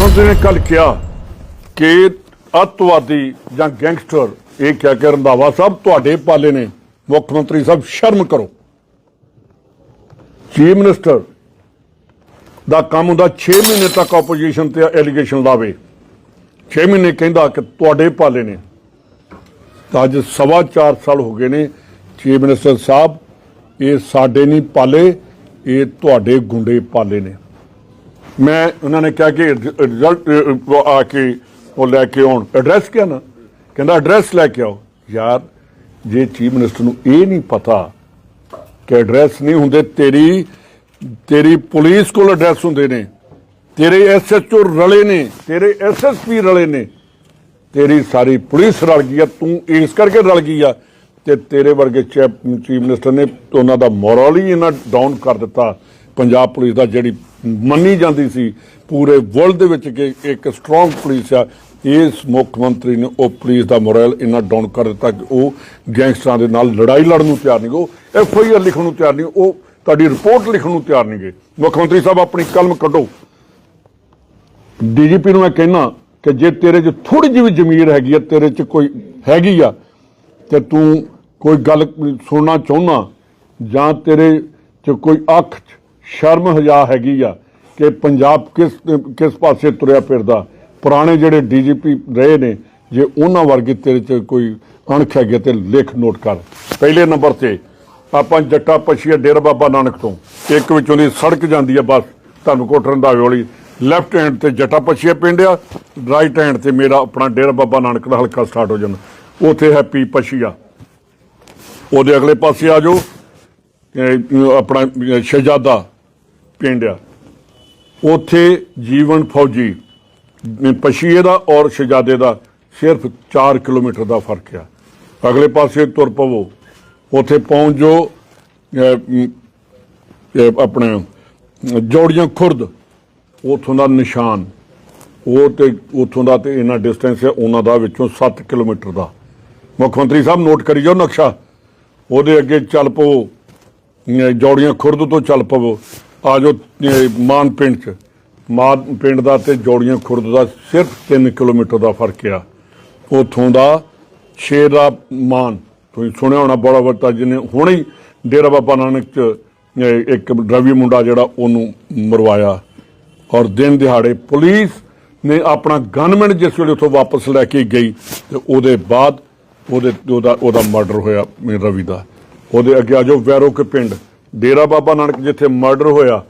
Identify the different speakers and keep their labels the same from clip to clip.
Speaker 1: ਮੰਤਰੀ ਨੇ ਕੱਲ ਕਿਹਾ ਕਿ ਅੱਤਵਾਦੀ ਜਾਂ ਗੈਂਗਸਟਰ, ਇਹ ਕਿਹਾ ਕਿ ਰੰਧਾਵਾ ਸਾਹਿਬ ਤੁਹਾਡੇ ਪਾਲੇ ਨੇ, ਮੁੱਖ ਮੰਤਰੀ ਸਾਹਿਬ ਸ਼ਰਮ ਕਰੋ। ਚੀਫ ਮਿਨਿਸਟਰ ਦਾ ਕੰਮ ਹੁੰਦਾ 6 ਮਹੀਨੇ ਤੱਕ ਆਪੋਜੀਸ਼ਨ ਤੇ ਐਲੀਗੇਸ਼ਨ ਲਾਵੇ। 6 ਮਹੀਨੇ ਕਹਿੰਦਾ ਕਿ ਤੁਹਾਡੇ ਪਾਲੇ ਨੇ। ਤਾਂ ਅੱਜ ਸਵਾ 4 ਸਾਲ ਹੋ ਗਏ ਨੇ ਚੀਫ ਮਿਨਿਸਟਰ ਸਾਹਿਬ, ਇਹ ਸਾਡੇ ਨਹੀਂ ਪਾਲੇ, ਇਹ ਤੁਹਾਡੇ ਗੁੰਡੇ ਪਾਲੇ ਨੇ। ਮੈਂ ਉਹਨਾਂ ਨੇ ਕਿਹਾ ਕਿ ਰਿਜ਼ਲਟ ਆ ਕੇ ਉਹ ਲੈ ਕੇ ਆਉਣ। ਐਡਰੈਸ ਕਿਹਾ ਨਾ? ਕਹਿੰਦਾ ਐਡਰੈਸ ਲੈ ਕੇ ਆਓ। ਯਾਰ, ਜੇ ਚੀਫ ਮਿਨਿਸਟਰ ਨੂੰ ਇਹ ਨਹੀਂ ਪਤਾ ਕਿ ਐਡਰੈਸ ਨਹੀਂ ਹੁੰਦੇ, ਤੇਰੀ ਤੇਰੀ ਪੁਲਿਸ ਕੋਲ ਐਡਰੈਸ ਹੁੰਦੇ ਨੇ, ਤੇਰੇ ਐਸਐਚਓ ਰਲੇ ਨੇ, ਤੇਰੇ ਐਸਐਸਪੀ ਰਲੇ ਨੇ, ਤੇਰੀ ਸਾਰੀ ਪੁਲਿਸ ਰਲ ਗਈ ਆ, ਤੂੰ ਇਸ ਕਰਕੇ ਰਲ ਗਈ ਆ ਤੇ ਤੇਰੇ ਵਰਗੇ ਚੀਫ ਚੀਫ ਮਿਨਿਸਟਰ ਨੇ ਉਹਨਾਂ ਦਾ ਮੋਰਲ ਹੀ ਇਹਨਾਂ ਡਾਊਨ ਕਰ ਦਿੱਤਾ ਪੰਜਾਬ ਪੁਲਿਸ ਦਾ ਜਿਹੜੀ ਮੰਨੀ ਜਾਂਦੀ ਸੀ, ਪੂਰੇ ਵਰਲਡ ਦੇ ਵਿੱਚ ਕਿ ਇੱਕ ਸਟਰੋਂਗ ਪੁਲਿਸ ਆ, ਇਸ ਮੁੱਖ ਮੰਤਰੀ ਨੇ ਉਹ ਪੁਲਿਸ ਦਾ ਮੋਰਲ ਇੰਨਾ ਡਾਊਨ ਕਰ ਦਿੱਤਾ ਕਿ ਉਹ ਗੈਂਗਸਟਰਾਂ ਦੇ ਨਾਲ ਲੜਾਈ ਲੜਨ ਨੂੰ ਤਿਆਰ ਨਹੀਂ, ਉਹ ਐਫ ਆਈ ਆਰ ਲਿਖਣ ਨੂੰ ਤਿਆਰ ਨਹੀਂ, ਉਹ ਤੁਹਾਡੀ ਰਿਪੋਰਟ ਲਿਖਣ ਨੂੰ ਤਿਆਰ ਨਹੀਂਗੇ। ਮੁੱਖ ਮੰਤਰੀ ਸਾਹਿਬ, ਆਪਣੀ ਕਲਮ ਕੱਢੋ। ਡੀਜੀਪੀ ਨੂੰ ਮੈਂ ਕਹਿਣਾ ਕਿ ਜੇ ਤੇਰੇ 'ਚ ਥੋੜੀ ਜਿਹੀ ਵੀ ਜ਼ਮੀਰ ਹੈਗੀ ਆ, ਤੇਰੇ 'ਚ ਕੋਈ ਹੈਗੀ ਆ, ਤੇ ਤੂੰ ਕੋਈ ਗੱਲ ਸੁਣਨਾ ਚਾਹੁੰਦਾ ਜਾਂ ਤੇਰੇ 'ਚ ਕੋਈ ਅੱਖ ਸ਼ਰਮ ਹਜਾ ਹੈਗੀ ਆ ਕਿ ਪੰਜਾਬ ਕਿਸ ਕਿਸ ਪਾਸੇ ਤੁਰਿਆ ਫਿਰਦਾ। ਪੁਰਾਣੇ ਜਿਹੜੇ ਡੀਜੀਪੀ ਰਹੇ ਨੇ, ਜੇ ਉਹਨਾਂ ਵਰਗੀ ਤੇਰੇ 'ਚ ਕੋਈ ਅਣਖ ਹੈਗੀ ਆ ਤੇ ਲਿਖ ਨੋਟ ਕਰ। ਪਹਿਲੇ ਨੰਬਰ ਤੇ ਆਪਾਂ ਜੱਟਾ ਪਛੀਆ ਡੇਰਾ ਬਾਬਾ ਨਾਨਕ ਤੋਂ। ਇੱਕ ਵਿੱਚੋਂ ਦੀ ਸੜਕ ਜਾਂਦੀ ਆ ਬਸ, ਤੁਹਾਨੂੰ ਕੋਟ ਰੰਧਾਵੇ ਵਾਲੀ। ਲੈਫਟ ਹੈਂਡ ਤੇ ਜੱਟਾ ਪਛੀਆ ਪਿੰਡ ਆ ਰਾਈਟ ਹੈਂਡ ਤੇ ਮੇਰਾ ਆਪਣਾ ਡੇਰਾ ਬਾਬਾ ਨਾਨਕ ਦਾ ਹਲਕਾ ਸਟਾਰਟ ਹੋ ਜਾਂਦਾ। ਉੱਥੇ ਹੈ ਪੀ ਪਛੀਆ ਉਹਦੇ ਅਗਲੇ ਪਾਸੇ ਆ ਜਾਓ ਆਪਣਾ ਸ਼ਹਿਜ਼ਾਦਾ। ਪਿੰਡ ਆ। ਉੱਥੇ ਜੀਵਨ ਫੌਜੀ ਪਛੀਏ ਦਾ ਔਰ ਸ਼ਹਿਜ਼ਾਦੇ ਦਾ ਸਿਰਫ 4 ਕਿਲੋਮੀਟਰ ਦਾ ਫ਼ਰਕ ਆ। ਅਗਲੇ ਪਾਸੇ ਤੁਰ ਪਵੋ। ਉੱਥੇ ਪਹੁੰਚ ਜੋ ਆਪਣੇ, ਜੋੜੀਆਂ ਖੁਰਦ। ਉਥੋਂ ਦਾ ਨਿਸ਼ਾਨ। ਉਹ ਤੇ, ਉਥੋਂ ਦਾ ਤੇ ਇਹਨਾਂ ਡਿਸਟੈਂਸ ਹੈ ਉਹਨਾਂ ਦਾ ਵਿੱਚੋਂ 7 ਕਿਲੋਮੀਟਰ ਦਾ। ਮੁੱਖ ਮੰਤਰੀ ਸਾਹਿਬ ਨੋਟ ਕਰੀ ਜਾਓ ਨਕਸ਼ਾ। ਉਹਦੇ ਅੱਗੇ ਚੱਲ ਪਵੋ। ਜੋੜੀਆਂ ਖੁਰਦ ਤੋਂ ਚੱਲ ਪਵੋ। ਆ ਜੋ ਮਾਨ ਪਿੰਡ ਚ, ਮਾਨ ਪਿੰਡ ਦਾ ਤੇ ਜੋੜੀਆਂ ਖੁਰਦ ਦਾ ਸਿਰਫ 3 ਕਿਲੋਮੀਟਰ ਦਾ ਫ਼ਰਕ ਆ। ਉਥੋਂ ਦਾ ਸ਼ੇਰ ਦਾ ਮਾਨ, ਤੁਸੀਂ ਸੁਣਿਆ ਹੋਣਾ ਬੜਾ ਵੱਡਾ ਜਿਹਨੇ ਹੁਣੇ ਹੀ ਡੇਰਾ ਬਾਬਾ ਨਾਨਕ ਚ ਇੱਕ ਰਵੀ ਮੁੰਡਾ ਜਿਹੜਾ ਉਹਨੂੰ ਮਰਵਾਇਆ। ਔਰ ਦਿਨ ਦਿਹਾੜੇ ਪੁਲਿਸ ਨੇ ਆਪਣਾ ਗਨਮੈਨ ਜਿਸ ਵੇਲੇ ਉੱਥੋਂ ਵਾਪਸ ਲੈ ਕੇ ਗਈ, ਤੇ ਉਹਦੇ ਬਾਅਦ ਉਹਦੇ, ਉਹਦਾ ਉਹਦਾ ਮਰਡਰ ਹੋਇਆ ਰਵੀ ਦਾ। ਉਹਦੇ ਅੱਗੇ ਆ ਜਾਓ ਵੈਰੋ ਕੇ ਪਿੰਡ। ਡੇਰਾ ਬਾਬਾ ਨਾਨਕ ਜਿੱਥੇ ਮਰਡਰ ਹੋਇਆ,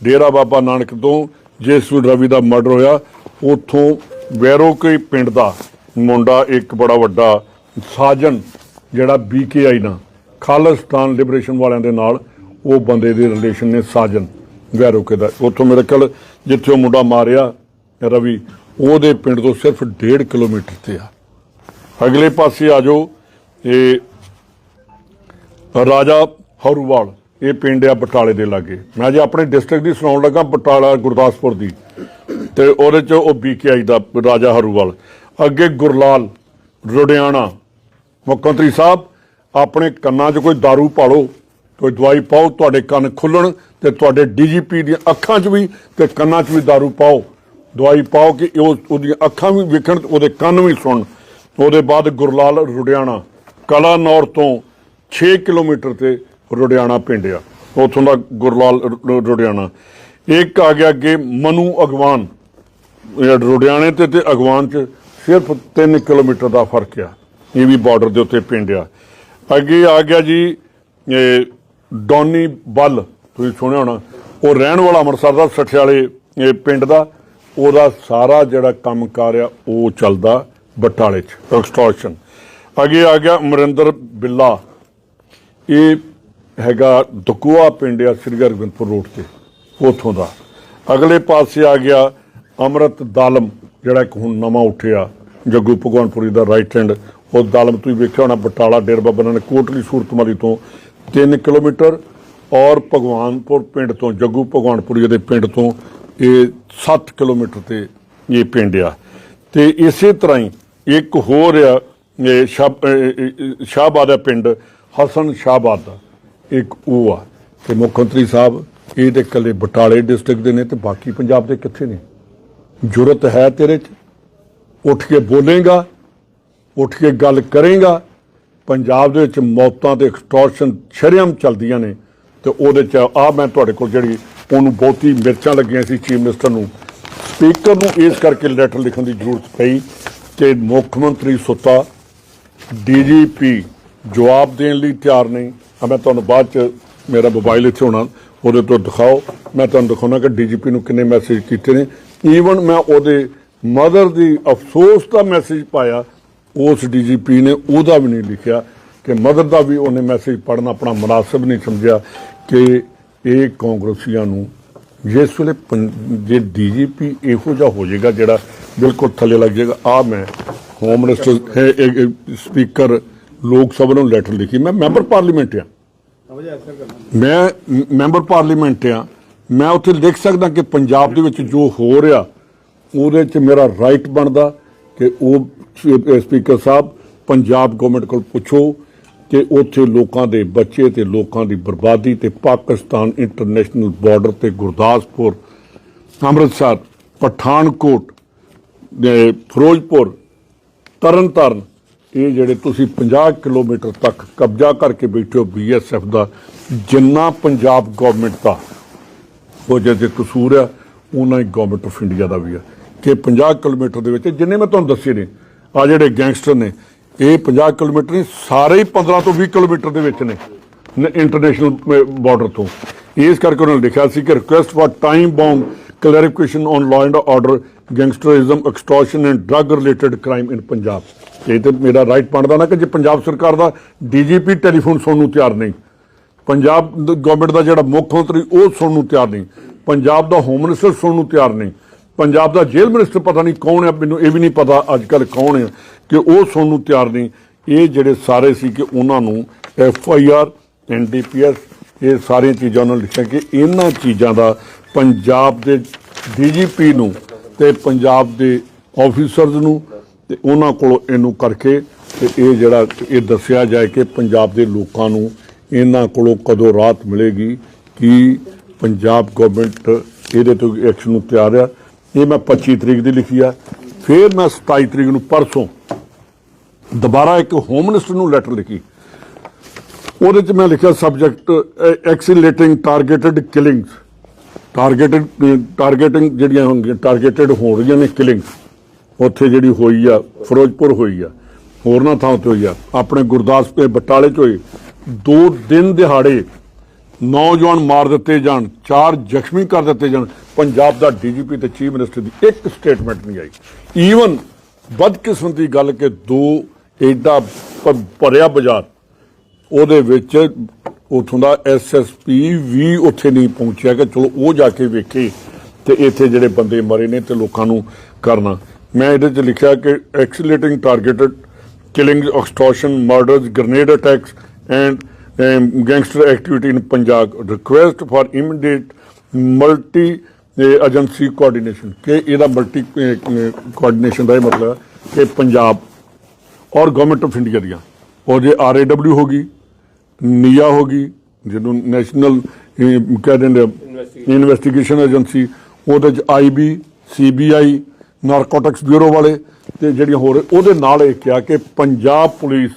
Speaker 1: ਡੇਰਾ ਬਾਬਾ ਨਾਨਕ ਤੋਂ ਜਿਸ ਰਵੀ ਦਾ ਮਰਡਰ ਹੋਇਆ, ਉੱਥੋਂ ਵੈਰੋ ਕੇ ਪਿੰਡ ਦਾ ਮੁੰਡਾ ਇੱਕ ਬੜਾ ਵੱਡਾ ਸਾਜਨ ਜਿਹੜਾ ਬੀਕੇਆਈ ਨਾਲ ਖਾਲਿਸਤਾਨ ਲਿਬਰੇਸ਼ਨ ਵਾਲਿਆਂ ਦੇ ਨਾਲ, ਉਹ ਬੰਦੇ ਦੇ ਰਿਲੇਸ਼ਨ ਨੇ ਸਾਜਨ ਵੈਰੋਕੇ ਦਾ। ਉੱਥੋਂ ਮੇਰੇ ਕੋਲ ਜਿੱਥੇ ਉਹ ਮੁੰਡਾ ਮਾਰਿਆ ਰਵੀ, ਉਹਦੇ ਪਿੰਡ ਤੋਂ ਸਿਰਫ 1.5 ਕਿਲੋਮੀਟਰ ਤੇ ਆ। ਅਗਲੇ ਪਾਸੇ ਆ ਜਾਓ, ਇਹ ਰਾਜਾ ਹਰੂਵਾਲ ਇਹ ਪਿੰਡ ਆ ਬਟਾਲੇ ਦੇ ਲਾਗੇ ਮੈਂ ਜੇ ਆਪਣੇ ਡਿਸਟ੍ਰਿਕਟ ਦੀ ਸੁਣਾਉਣ ਲੱਗਾ ਬਟਾਲਾ ਗੁਰਦਾਸਪੁਰ ਦੀ ਤੇ ਉਹਦੇ ਚ ਉਹ ਬੀਕੇਆਈ ਦਾ ਰਾਜਾ ਹਰੂਵਾਲ ਅੱਗੇ ਗੁਰਲਾਲ ਰੁੜਿਆਣਾ ਮੁੱਖ ਮੰਤਰੀ ਸਾਹਿਬ ਆਪਣੇ ਕੰਨਾਂ 'ਚ ਕੋਈ दारू ਪਾਲੋ ਕੋਈ ਦਵਾਈ ਪਾਓ ਤੁਹਾਡੇ ਕੰਨ ਖੁੱਲਣ ਤੇ ਤੁਹਾਡੇ ਡੀਜੀਪੀ ਦੀਆਂ ਅੱਖਾਂ 'ਚ ਵੀ ਤੇ ਕੰਨਾਂ 'ਚ ਵੀ दारू ਪਾਓ ਦਵਾਈ ਪਾਓ ਕਿ ਉਹ ਉਹਦੀਆਂ ਅੱਖਾਂ ਵੀ ਵੇਖਣ ਤੇ ਉਹਦੇ ਕੰਨ ਵੀ ਸੁਣਨ ਉਹਦੇ ਬਾਅਦ ਗੁਰਲਾਲ ਰੁੜਿਆਣਾ ਕਲਾਨੌਰ ਤੋਂ 6 ਕਿਲੋਮੀਟਰ ਤੇ ਰੁੜਿਆਣਾ ਪਿੰਡ ਆ। ਉੱਥੋਂ ਦਾ ਗੁਰਲਾਲ ਰੁ- ਇੱਕ ਆ ਗਿਆ ਅੱਗੇ ਮਨੂ ਅਗਵਾਨ। ਇਹ ਤੇ ਤੇ ਅਗਵਾਨ ਚ ਸਿਰਫ 3 ਕਿਲੋਮੀਟਰ ਦਾ ਫ਼ਰਕ ਆ। ਇਹ ਵੀ ਬਾਰਡਰ ਦੇ ਉੱਤੇ ਪਿੰਡ ਆ। ਅੱਗੇ ਆ ਗਿਆ ਜੀ ਡੋਨੀ ਬੱਲ। ਤੁਸੀਂ ਸੁਣਿਆ ਹੋਣਾ। ਉਹ ਰਹਿਣ ਵਾਲਾ ਅੰਮ੍ਰਿਤਸਰ ਦਾ, ਸਠਿਆਲੇ ਪਿੰਡ ਦਾ। ਉਹਦਾ ਸਾਰਾ ਜਿਹੜਾ ਕੰਮਕਾਰ ਆ, ਉਹ ਚੱਲਦਾ ਬਟਾਲੇ ਚ ਐਕਸਟੋਰਸ਼ਨ ਅੱਗੇ ਆ ਗਿਆ ਅਮਰਿੰਦਰ ਬਿੱਲਾ। ਇਹ ਹੈਗਾ ਦਕੂਆ ਪਿੰਡ ਆ ਸ੍ਰੀ ਹਰਗੋਬਿੰਦਪੁਰ ਰੋਡ ਤੇ, ਉਥੋਂ ਦਾ। ਅਗਲੇ ਪਾਸੇ ਆ ਗਿਆ ਅਮਰਤ ਦਾਲਮ, ਜਿਹੜਾ ਇੱਕ ਹੁਣ ਨਵਾਂ ਉੱਠਿਆ, ਜੱਗੂ ਭਗਵਾਨਪੁਰੀ ਦਾ ਰਾਈਟ ਹੈਂਡ ਉਹ ਦਾਲਮ ਤੁਸੀਂ ਵੇਖਿਆ ਹੋਣਾ, ਬਟਾਲਾ, ਡੇਰ ਬਾਬਾ ਨਾਨਕ ਕੋਟਲੀ ਸੂਰਤਮਲੀ ਤੋਂ 3 ਕਿਲੋਮੀਟਰ ਔਰ ਭਗਵਾਨਪੁਰ ਪਿੰਡ ਤੋਂ, ਜੱਗੂ ਭਗਵਾਨਪੁਰੀ ਦੇ ਪਿੰਡ ਤੋਂ ਇਹ 7 ਕਿਲੋਮੀਟਰ ਤੇ ਇਹ ਪਿੰਡ ਆ। ਤੇ ਇਸੇ ਤਰ੍ਹਾਂ ਹੀ ਇੱਕ ਹੋਰ ਆ, ਇਹ ਸ਼ਾਹ- ਸ਼ਾਹਬਾਦ ਦਾ ਪਿੰਡ, ਹਸਨ ਸ਼ਾਹਬਾਦ ਦਾ। ਇੱਕ ਉਹ ਆ ਤੇ ਮੁੱਖ ਮੰਤਰੀ ਸਾਹਿਬ ਇਹ ਤੇ ਇਕੱਲੇ ਬਟਾਲੇ ਡਿਸਟ੍ਰਿਕਟ ਦੇ ਨੇ ਤੇ ਬਾਕੀ ਪੰਜਾਬ ਦੇ ਕਿੱਥੇ ਨੇ? ਜੁਰਤ ਹੈ ਤੇਰੇ 'ਚ? ਉੱਠ ਕੇ ਬੋਲੇਗਾ, ਉੱਠ ਕੇ ਗੱਲ ਕਰੇਗਾ, ਪੰਜਾਬ ਦੇ ਵਿੱਚ ਮੌਤਾਂ ਤੇ ਐਕਸਟੋਰਸ਼ਨ ਸ਼ਰੇਆਮ ਚੱਲਦੀਆਂ ਨੇ ਤੇ ਉਹਦੇ 'ਚ ਆ ਮੈਂ ਤੁਹਾਡੇ ਕੋਲ ਜਿਹੜੀ ਉਹਨੂੰ ਬਹੁਤੀ ਮਿਰਚਾਂ ਲੱਗੀਆਂ ਸੀ ਚੀਫ ਮਿਨਿਸਟਰ ਨੂੰ, ਸਪੀਕਰ ਨੂੰ ਇਸ ਕਰਕੇ ਲੈਟਰ ਲਿਖਣ ਦੀ ਜ਼ਰੂਰਤ ਪਈ ਕਿ ਮੁੱਖ ਮੰਤਰੀ ਸੁੱਤਾ, ਡੀਜੀਪੀ ਜਵਾਬ ਦੇਣ ਲਈ ਤਿਆਰ ਨਹੀਂ ਆ ਮੈਂ ਤੁਹਾਨੂੰ ਬਾਅਦ ਚ ਮੇਰਾ ਮੋਬਾਈਲ ਇੱਥੇ ਹੋਣਾ, ਉਹਦੇ ਤੋਂ ਦਿਖਾਓ। ਮੈਂ ਤੁਹਾਨੂੰ ਦਿਖਾਉਣਾ ਕਿ ਡੀਜੀਪੀ ਨੂੰ ਕਿੰਨੇ ਮੈਸੇਜ ਕੀਤੇ ਨੇ। ਈਵਨ ਮੈਂ ਉਹਦੇ ਮਦਰ ਦੀ ਅਫਸੋਸ ਦਾ ਮੈਸੇਜ ਪਾਇਆ, ਉਸ ਡੀਜੀਪੀ ਨੇ ਉਹਦਾ ਵੀ ਨਹੀਂ ਲਿਖਿਆ ਕਿ ਮਦਰ ਦਾ ਵੀ ਉਹਨੇ ਮੈਸੇਜ ਪੜਨਾ ਆਪਣਾ ਮੁਨਾਸਬ ਨਹੀਂ ਸਮਝਿਆ ਕਿ ਇਹ ਕਾਂਗਰਸੀਆਂ ਨੂੰ ਜਿਸ ਵੇਲੇ ਪੰ- ਜੇ ਡੀਜੀਪੀ ਇਹੋ ਜਿਹਾ ਹੋ ਜਾਏਗਾ ਜਿਹੜਾ ਬਿਲਕੁਲ ਥੱਲੇ ਲੱਗ ਜਾਏਗਾ। ਆ ਮੈਂ ਹੋਮ ਮਿਨਿਸਟਰ ਸਪੀਕਰ ਲੋਕ ਸਭਾ ਨੂੰ ਲੈਟਰ ਲਿਖੀ। ਮੈਂ ਮੈਂਬਰ ਪਾਰਲੀਮੈਂਟ ਆ। ਮੈਂ ਮੈਂਬਰ ਪਾਰਲੀਮੈਂਟ ਆ। ਮੈਂ ਉੱਥੇ ਲਿਖ ਸਕਦਾ ਕਿ ਪੰਜਾਬ ਦੇ ਵਿੱਚ ਜੋ ਹੋ ਰਿਹਾ, ਉਹਦੇ 'ਚ ਮੇਰਾ ਰਾਈਟ ਬਣਦਾ ਕਿ ਉਹ ਸਪੀਕਰ ਸਾਹਿਬ, ਪੰਜਾਬ ਗਵਰਨਮੈਂਟ ਕੋਲ ਪੁੱਛੋ ਕਿ ਉੱਥੇ ਲੋਕਾਂ ਦੇ ਬੱਚੇ ਤੇ ਲੋਕਾਂ ਦੀ ਬਰਬਾਦੀ ਤੇ ਪਾਕਿਸਤਾਨ ਇੰਟਰਨੈਸ਼ਨਲ ਬਾਰਡਰ ਤੇ ਗੁਰਦਾਸਪੁਰ, ਅੰਮ੍ਰਿਤਸਰ, ਪਠਾਨਕੋਟ ਫਿਰੋਜ਼ਪੁਰ, ਤਰਨਤਾਰਨ ਇਹ ਜਿਹੜੇ ਤੁਸੀਂ 50 ਕਿਲੋਮੀਟਰ ਤੱਕ ਕਬਜ਼ਾ ਕਰਕੇ ਬੈਠੇ ਹੋ ਬੀਐਸਐਫ ਦਾ, ਜਿੰਨਾ ਪੰਜਾਬ ਗਵਰਨਮੈਂਟ ਦਾ, ਉਹ ਜਿਹਦੇ ਕਸੂਰ ਆ ਉਹਨਾਂ ਹੀ ਗਵਰਨਮੈਂਟ ਆਫ ਇੰਡੀਆ ਦਾ ਵੀ ਆ। ਕਿ 50 ਕਿਲੋਮੀਟਰ ਦੇ ਵਿੱਚ ਜਿੰਨੇ ਮੈਂ ਤੁਹਾਨੂੰ ਦੱਸੇ ਨੇ, ਆ ਜਿਹੜੇ ਗੈਂਗਸਟਰ ਨੇ, ਇਹ 50 ਕਿਲੋਮੀਟਰ ਨਹੀਂ, ਸਾਰੇ ਹੀ 15 ਤੋਂ 20 ਕਿਲੋਮੀਟਰ ਦੇ ਵਿੱਚ ਨੇ ਇੰਟਰਨੈਸ਼ਨਲ ਬਾਰਡਰ ਤੋਂ। ਇਸ ਕਰਕੇ ਉਹਨਾਂ ਨੇ ਲਿਖਿਆ ਸੀ ਕਿ request for time bound clarification on law and order gangsterism extortion and drug related crime in Punjab ਇਹ ਤੇ ਮੇਰਾ ਰਾਈਟ ਬਣਦਾ ਨਾ ਕਿ ਜੇ ਪੰਜਾਬ ਸਰਕਾਰ ਦਾ ਡੀਜੀਪੀ ਟੈਲੀਫੋਨ ਸੁਣਨ ਨੂੰ ਤਿਆਰ ਨਹੀਂ, ਪੰਜਾਬ ਗਵਰਨਮੈਂਟ ਦਾ ਜਿਹੜਾ ਮੁੱਖ ਮੰਤਰੀ ਉਹ ਸੁਣਨ ਨੂੰ ਤਿਆਰ ਨਹੀਂ, ਪੰਜਾਬ ਦਾ ਹੋਮ ਮਿਨਿਸਟਰ ਸੁਣਨ ਨੂੰ ਤਿਆਰ ਨਹੀਂ, ਪੰਜਾਬ ਦਾ ਜੇਲ੍ਹ ਮਿਨਿਸਟਰ ਪਤਾ ਨਹੀਂ ਕੌਣ ਹੈ ਮੈਨੂੰ ਇਹ ਵੀ ਨਹੀਂ ਪਤਾ ਅੱਜ ਕੱਲ ਕੌਣ ਹੈ ਕਿ ਉਹ ਸੁਣਨ ਨੂੰ ਤਿਆਰ ਨਹੀਂ। ਇਹ ਜਿਹੜੇ ਸਾਰੇ ਸੀ ਕਿ ਉਹਨਾਂ ਨੂੰ ਐਫ ਆਈ ਆਰ ਐਨਡੀਪੀਐਸ ਇਹ ਸਾਰੀਆਂ ਚੀਜ਼ਾਂ ਉਹਨਾਂ ਨੇ ਲਿਖਿਆ ਕਿ ਇਹਨਾਂ ਚੀਜ਼ਾਂ ਦਾ ਪੰਜਾਬ ਦੇ ਡੀਜੀਪੀ ਨੂੰ ਤੇ ਪੰਜਾਬ ਦੇ ਆਫੀਸਰਸ ਨੂੰ ਤੇ ਉਹਨਾਂ ਕੋਲੋਂ ਇਹਨੂੰ ਕਰਕੇ ਤੇ ਇਹ ਜਿਹੜਾ ਇਹ ਦੱਸਿਆ ਜਾਏ ਕਿ ਪੰਜਾਬ ਦੇ ਲੋਕਾਂ ਨੂੰ ਇਹਨਾਂ ਕੋਲੋਂ ਕਦੋਂ ਰਾਹਤ ਮਿਲੇਗੀ, ਕਿ ਪੰਜਾਬ ਗਵਰਨਮੈਂਟ ਇਹਦੇ ਤੋਂ ਐਕਸ਼ਨ ਨੂੰ ਤਿਆਰ ਆ। ਇਹ ਮੈਂ 25 ਤਰੀਕ ਦੀ ਲਿਖੀ ਆ। ਫਿਰ ਮੈਂ 27 ਤਰੀਕ ਨੂੰ ਪਰਸੋਂ ਦੁਬਾਰਾ ਇੱਕ ਹੋਮ ਮਿਨਿਸਟਰ ਨੂੰ ਲੈਟਰ ਲਿਖੀ। ਉਹਦੇ ਚ ਮੈਂ ਲਿਖਿਆ subject accelerating targeted killings targeted targeting ਜਿਹੜੀਆਂ ਹੋਣਗੀਆਂ ਟਾਰਗੇਟਡ ਹੋ ਰਹੀਆਂ ਨੇ ਕਿਲਿੰਗਸ ਉੱਥੇ ਜਿਹੜੀ ਹੋਈ ਆ, ਫਿਰੋਜ਼ਪੁਰ ਹੋਈ ਆ, ਹੋਰਨਾਂ ਥਾਂ ਤੇ ਹੋਈ ਆ, ਆਪਣੇ ਗੁਰਦਾਸਪੁਰ ਬਟਾਲੇ ਚ ਹੋਈ, ਦੋ ਦਿਨ ਦਿਹਾੜੇ ਨੌਜਵਾਨ ਮਾਰ ਦਿੱਤੇ ਜਾਣ, ਚਾਰ ਜ਼ਖਮੀ ਕਰ ਦਿੱਤੇ ਜਾਣ, ਪੰਜਾਬ ਦਾ ਡੀਜੀਪੀ ਤੇ ਚੀਫ ਮਿਨਿਸਟਰ ਦੀ ਇੱਕ ਸਟੇਟਮੈਂਟ ਨਹੀਂ ਆਈ। ਈਵਨ ਬਦਕਿਸਮਤੀ ਦੀ ਗੱਲ ਕਿ ਦੋ ਐਡਾ ਭਰਿਆ ਬਾਜ਼ਾਰ, ਉਹਦੇ ਵਿੱਚ ਉਥੋਂ ਦਾ ਐਸਐਸਪੀ ਵੀ ਉੱਥੇ ਨਹੀਂ ਪਹੁੰਚਿਆ ਕਿ ਚਲੋ ਉਹ ਜਾ ਕੇ ਵੇਖੇ ਤੇ ਇੱਥੇ ਜਿਹੜੇ ਬੰਦੇ ਮਰੇ ਨੇ ਤੇ ਲੋਕਾਂ ਨੂੰ ਕਰਨਾ। ਮੈਂ ਇਹਦੇ 'ਚ ਲਿਖਿਆ ਕਿ accelerating targeted killing, extortion, murders, grenade attacks, and um, gangster activity in Punjab. Request for immediate multi-agency coordination. ਕਿ ਇਹਦਾ ਮਲਟੀ ਕੋਆਰਡੀਨੇਸ਼ਨ ਦਾ ਇਹ ਮਤਲਬ ਹੈ ਕਿ ਪੰਜਾਬ ਔਰ ਗਵਰਨਮੈਂਟ ਆਫ ਇੰਡੀਆ ਦੀਆਂ ਔਰ ਜੇ ਆਰਏਡਬਲਿਊ ਹੋਗੀ ਨੀਆ ਹੋਗੀ ਜਿਹਨੂੰ ਨੈਸ਼ਨਲ ਕਹਿੰਦੇ ਨੇ ਇਨਵੈਸਟੀਗੇਸ਼ਨ ਏਜੰਸੀ ਉਹਦੇ ਚ ਆਈਬੀ ਸੀਬੀਆਈ ਨਾਰਕੋਟਿਕਸ ਬਿਊਰੋ ਵਾਲੇ ਤੇ ਜਿਹੜੀਆਂ ਹੋਰ, ਉਹਦੇ ਨਾਲ ਇਹ ਕਿਹਾ ਕਿ ਪੰਜਾਬ ਪੁਲਿਸ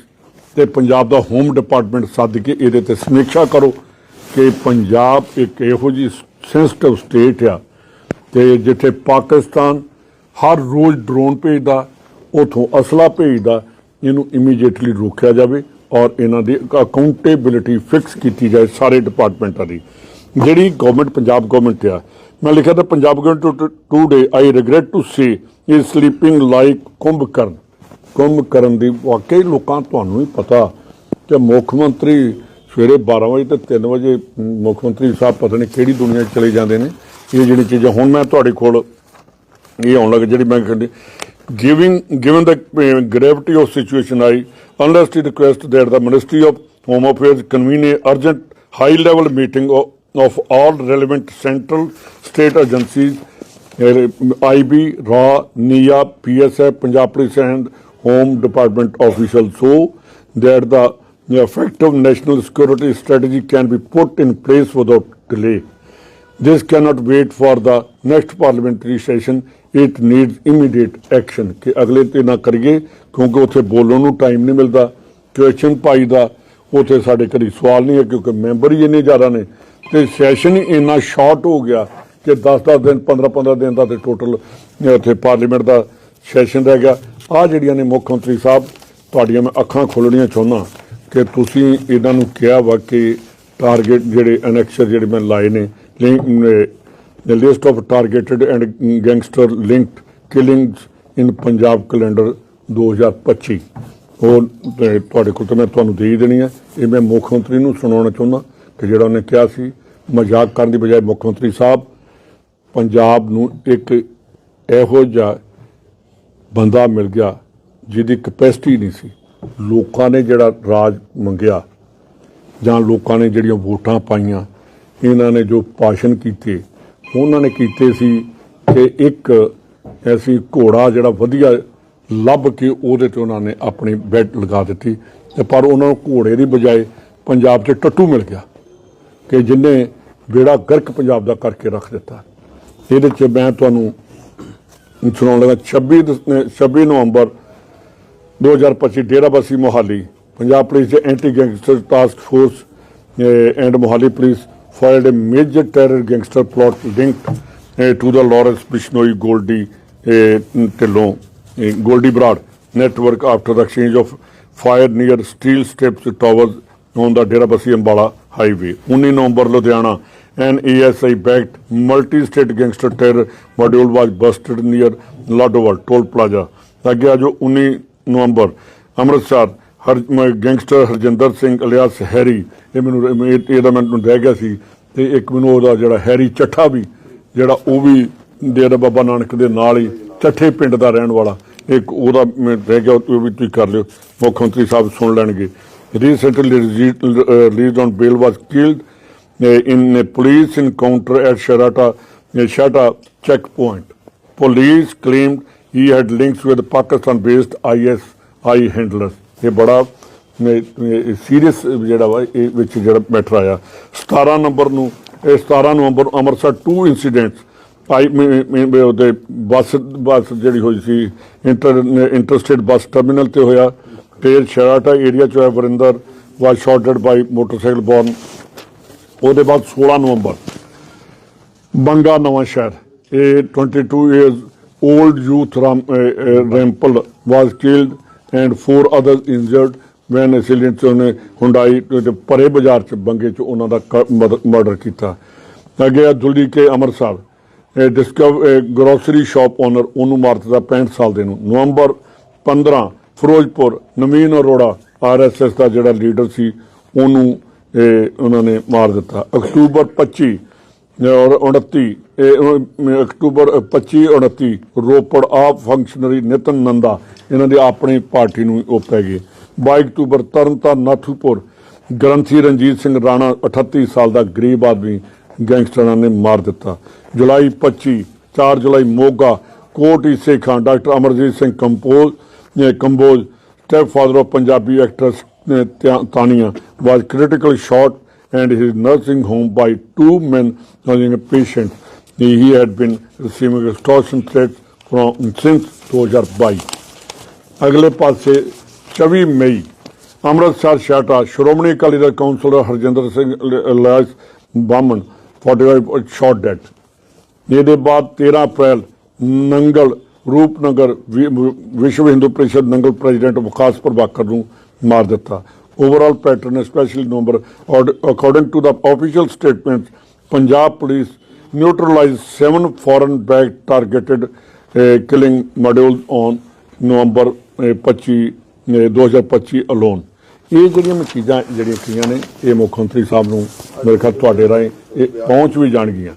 Speaker 1: ਤੇ ਪੰਜਾਬ ਦਾ ਹੋਮ ਡਿਪਾਰਟਮੈਂਟ ਸੱਦ ਕੇ ਇਹਦੇ ਤੇ ਸਮੀਖਿਆ ਕਰੋ ਕਿ ਪੰਜਾਬ ਇੱਕ ਇਹੋ ਜਿਹੀ ਸੈਂਸਿਟਿਵ ਸਟੇਟ ਆ ਤੇ ਜਿੱਥੇ ਪਾਕਿਸਤਾਨ ਹਰ ਰੋਜ਼ ਡਰੋਨ ਭੇਜਦਾ, ਉਥੋਂ ਅਸਲਾ ਭੇਜਦਾ, ਇਹਨੂੰ ਇਮੀਡੀਏਟਲੀ ਰੋਕਿਆ ਜਾਵੇ ਔਰ ਇਹਨਾਂ ਦੀ ਅਕਾਊਂਟੇਬਿਲਿਟੀ ਫਿਕਸ ਕੀਤੀ ਜਾਏ ਸਾਰੇ ਡਿਪਾਰਟਮੈਂਟਾਂ ਦੀ। ਜਿਹੜੀ ਗਵਰਨਮੈਂਟ ਪੰਜਾਬ ਗਵਰਨਮੈਂਟ ਆ ਮੈਂ ਲਿਖਿਆ ਤਾਂ Punjab government today I regret to say is sleeping like Kumbhakaran. Kumbhakaran ਦੀ ਵਾਕਈ ਲੋਕਾਂ ਤੁਹਾਨੂੰ ਹੀ ਪਤਾ ਕਿ ਮੁੱਖ ਮੰਤਰੀ ਸਵੇਰੇ 12 ਵਜੇ ਤੇ 3 ਵਜੇ ਮੁੱਖ ਮੰਤਰੀ ਸਾਹਿਬ ਪਤਾ ਨਹੀਂ ਕਿਹੜੀ ਦੁਨੀਆ 'ਚ ਚਲੇ ਜਾਂਦੇ ਨੇ। ਇਹ ਜਿਹੜੀ ਚੀਜ਼ਾਂ ਹੁਣ ਮੈਂ ਤੁਹਾਡੇ ਕੋਲ ਇਹ ਆਉਣ ਲੱਗ, ਜਿਹੜੀ ਮੈਂ ਕਹਿੰਦੀ giving given the gravity gravity situation I i earnestly request that the ministry of home affairs convene a urgent, high level meeting of, of all relevant central state agencies uh, ib ra nia psf punjab police and home department officials so that the effective national security strategy can be put in place without delay this cannot wait for the next parliamentary session it needs immediate action ਕਿ ਅਗਲੇ ਤੇ ਨਾ ਕਰੀਏ ਕਿਉਂਕਿ ਉੱਥੇ ਬੋਲਣ ਨੂੰ time ਨਹੀਂ ਮਿਲਦਾ ਕੁਐਸਚਨ ਪਾਈਦਾ ਉੱਥੇ ਸਾਡੇ ਘਰੀ ਸਵਾਲ ਨਹੀਂ ਹੈ ਕਿਉਂਕਿ ਮੈਂਬਰ ਹੀ ਇੰਨੇ ਜ਼ਿਆਦਾ ਨੇ ਤੇ ਸੈਸ਼ਨ ਹੀ ਇੰਨਾ ਸ਼ਾਰਟ ਹੋ ਗਿਆ ਕਿ 10-10 ਦਿਨ 15-15 ਦਿਨ ਦਾ ਤੇ ਟੋਟਲ ਇੱਥੇ ਪਾਰਲੀਮੈਂਟ ਦਾ ਸੈਸ਼ਨ ਰਹਿ ਗਿਆ। ਆ ਜਿਹੜੀਆਂ ਨੇ ਮੁੱਖ ਮੰਤਰੀ ਸਾਹਿਬ, ਤੁਹਾਡੀਆਂ ਮੈਂ ਅੱਖਾਂ ਖੋਲਣੀਆਂ ਚਾਹੁੰਦਾ ਕਿ ਤੁਸੀਂ ਇਹਨਾਂ ਨੂੰ ਕਿਹਾ ਵਾ ਕਿ ਟਾਰਗੇਟ ਜਿਹੜੇ ਅਨੈਕਸਰ ਜਿਹੜੇ ਮੈਂ ਲਾਏ ਨੇ the list of targeted and gangster linked killings in Punjab calendar 2025 ਉਹ ਤੁਹਾਡੇ ਕੋਲ ਤਾਂ ਮੈਂ ਤੁਹਾਨੂੰ ਦੇ ਦੇਣੀ ਹੈ ਇਹ ਮੈਂ ਮੁੱਖ ਮੰਤਰੀ ਨੂੰ ਸੁਣਾਉਣਾ ਚਾਹੁੰਦਾ ਕਿ ਜਿਹੜਾ ਉਹਨੇ ਕਿਹਾ ਸੀ ਮਜ਼ਾਕ ਕਰਨ ਦੀ ਬਜਾਏ ਮੁੱਖ ਮੰਤਰੀ ਸਾਹਿਬ, ਪੰਜਾਬ ਨੂੰ ਇੱਕ ਇਹੋ ਜਿਹਾ ਬੰਦਾ ਮਿਲ ਗਿਆ ਜਿਹਦੀ ਕਪੈਸਿਟੀ ਨਹੀਂ ਸੀ। ਲੋਕਾਂ ਨੇ ਜਿਹੜਾ ਰਾਜ ਮੰਗਿਆ ਜਾਂ ਲੋਕਾਂ ਨੇ ਜਿਹੜੀਆਂ ਵੋਟਾਂ ਪਾਈਆਂ, ਇਹਨਾਂ ਨੇ ਜੋ ਭਾਸ਼ਣ ਕੀਤੇ, ਉਹਨਾਂ ਨੇ ਕੀਤੇ ਸੀ ਕਿ ਇੱਕ ਐਸੀ ਘੋੜਾ ਜਿਹੜਾ ਵਧੀਆ ਲੱਭ ਕੇ ਉਹਦੇ ਤੇ ਉਹਨਾਂ ਨੇ ਆਪਣੀ ਬੈਟ ਲਗਾ ਦਿੱਤੀ ਤੇ ਪਰ ਉਹਨਾਂ ਨੂੰ ਘੋੜੇ ਦੀ ਬਜਾਏ ਪੰਜਾਬ 'ਚ ਟੱਟੂ ਮਿਲ ਗਿਆ। ਕਿ ਜਿਨੇ ਬੇੜਾ ਗਰਕ ਪੰਜਾਬ ਦਾ ਕਰਕੇ ਰੱਖ ਦਿੱਤਾ ਇਹਦੇ 'ਚ ਮੈਂ ਤੁਹਾਨੂੰ ਸੁਣਾਉਣ ਲੱਗਾ 26 ਦਸ- 26 ਨਵੰਬਰ 2025 ਡੇਰਾਬੱਸੀ ਮੋਹਾਲੀ ਪੰਜਾਬ ਪੁਲਿਸ ਦੇ anti gangster task force and Mohali police fired a major terror gangster plot linked uh, to the Lawrence Bishnoi Goldie uh, Dhillon uh, Goldie Broad network after the exchange of fire near steel steps towers on the Derabassi Ambala highway 19 November Ludhiana an ASI backed multi-state gangster terror module was busted near Ladowal toll plaza ਅੱਗੇ ਆ ਜੋ 19 November, Amritsar, ਹਰ, ਮ- gangster Harjinder Singh alias Harry, ਇਹ ਮੈਨੂੰ, ਇਹ- ਇਹਦਾ ਮੈਨੂੰ ਰਹਿ ਗਿਆ ਸੀ ਤੇ ਇੱਕ ਮੈਨੂੰ ਉਹਦਾ ਜਿਹੜਾ ਹੈਰੀ ਚੱਠਾ ਵੀ, ਜਿਹੜਾ ਉਹ ਵੀ ਡੇਰਾ ਬਾਬਾ ਨਾਨਕ ਦੇ ਨਾਲ ਹੀ ਚੱਠੇ ਪਿੰਡ ਦਾ ਰਹਿਣ ਵਾਲਾ, ਇੱਕ ਉਹਦਾ ਮੈਂ ਰਹਿ ਗਿਆ, ਉਹ ਵੀ ਤੁਸੀਂ ਕਰ ਲਿਓ, ਮੁੱਖ ਮੰਤਰੀ ਸਾਹਿਬ ਸੁਣ ਲੈਣਗੇ। Recently released on bail was killed in a police encounter at Sharata, uh, Shata checkpoint. Police claimed he had links with Pakistan-based ISI handlers. ਇਹ ਬੜਾ ਸੀਰੀਅਸ ਜਿਹੜਾ ਵਾ ਇਹ ਵਿੱਚ ਜਿਹੜਾ ਮੈਟਰ ਆਇਆ 17 ਨੰਬਰ ਨੂੰ ਇਹ 17 ਨਵੰਬਰ ਨੂੰ ਅੰਮ੍ਰਿਤਸਰ 2 ਇੰਸੀਡੈਂਟਸ ਆਈ ਉਹਦੇ ਬੱਸ ਬੱਸ ਜਿਹੜੀ ਹੋਈ ਸੀ ਇੰਟਰ ਇੰਟਰਸਟੇਟ ਬੱਸ ਟਰਮੀਨਲ ਤੇ ਹੋਇਆ ਤੇ ਸ਼ਰਾਟਾ ਏਰੀਆ ਚ ਹੋਇਆ Varinder was shotted by motorcycle borne ਉਹਦੇ ਬਾਅਦ 16 ਨਵੰਬਰ। ਬੰਗਾ ਨਵਾਂ ਸ਼ਹਿਰ। ਇਹ 22 years old youth Rampal was killed and four others injured when assailant ਉਹਨੇ ਹੁੰਡਾਈ ਤੇ ਪਰੇ ਬਾਜ਼ਾਰ ਚ ਬੰਗੇ ਚ ਉਹਨਾਂ ਦਾ ਮਰਡਰ ਕੀਤਾ। ਅੱਗੇ ਆ ਦੁਲੀ ਕੇ ਅੰਮ੍ਰਿਤਸਰ ਇਹ ਡਿਸਕਵ ਗਰੋਸਰੀ ਸ਼ਾਪ ਓਨਰ ਉਹਨੂੰ ਮਾਰ ਦਿੱਤਾ 65 ਸਾਲ ਦੇ ਨੂੰ। ਨਵੰਬਰ 15 ਫਿਰੋਜ਼ਪੁਰ ਨਵੀਨ ਅਰੋੜਾ ਆਰਐਸਐਸ ਦਾ ਜਿਹੜਾ ਲੀਡਰ ਸੀ, ਉਹਨੂੰ, ਇਹ, ਉਹਨਾਂ ਨੇ ਮਾਰ ਦਿੱਤਾ। ਅਕਤੂਬਰ 25 ਔਰ 29 ਇਹ ਅਕਤੂਬਰ 25 29 ਰੋਪੜ ਆਪ ਫੰਕਸ਼ਨਰੀ ਨਿਤਨ ਨੰਦਾ, ਇਹਨਾਂ ਦੀ ਆਪਣੀ ਪਾਰਟੀ ਨੂੰ ਉਹ ਪੈ ਗਏ। 22 ਅਕਤੂਬਰ ਤਰਨਤਾਰਨ ਨਾਥੂਪੁਰ, ਗ੍ਰੰਥੀ ਰਣਜੀਤ ਸਿੰਘ ਰਾਣਾ 38 ਸਾਲ ਦਾ ਗਰੀਬ ਆਦਮੀ, ਗੈਂਗਸਟਰਾਂ ਨੇ ਮਾਰ ਦਿੱਤਾ। July 25 4 July Moga, Kot Ise Khan doctor Amarjit Singh compose Kamboj step father of Punjabi actress Tania was critical shot and his nursing home by two men causing a patient he had been receiving extortion threats from since 2022 ਅਗਲੇ ਪਾਸੇ 24 May Amritsar Chhata Shiromani Akali Dal councillor Harjinder Singh ਲਾਜ ਬਾਮਣ 45 shot that ਇਹਦੇ ਬਾਅਦ 13 ਅਪ੍ਰੈਲ Nangal Rupnagar Vishwa Hindu Parishad Nangal president Vikas Prabhakar ਨੂੰ ਮਾਰ ਦਿੱਤਾ। Overall pattern specially number according to the official statement Punjab police neutralise 7 foreign back targeted killing module on November uh, 25 uh, 2025 alone ਇਹ ਜਿਹੜੀਆਂ ਚੀਜ਼ਾਂ ਜਿਹੜੀਆਂ ਕੀਆਂ ਨੇ ਇਹ ਮੁੱਖ ਮੰਤਰੀ ਸਾਹਿਬ ਨੂੰ ਮੇਰੇ ਖਿਆਲ ਤੁਹਾਡੇ ਰਾਹੀਂ ਇਹ ਪਹੁੰਚ ਵੀ ਜਾਣਗੀਆਂ।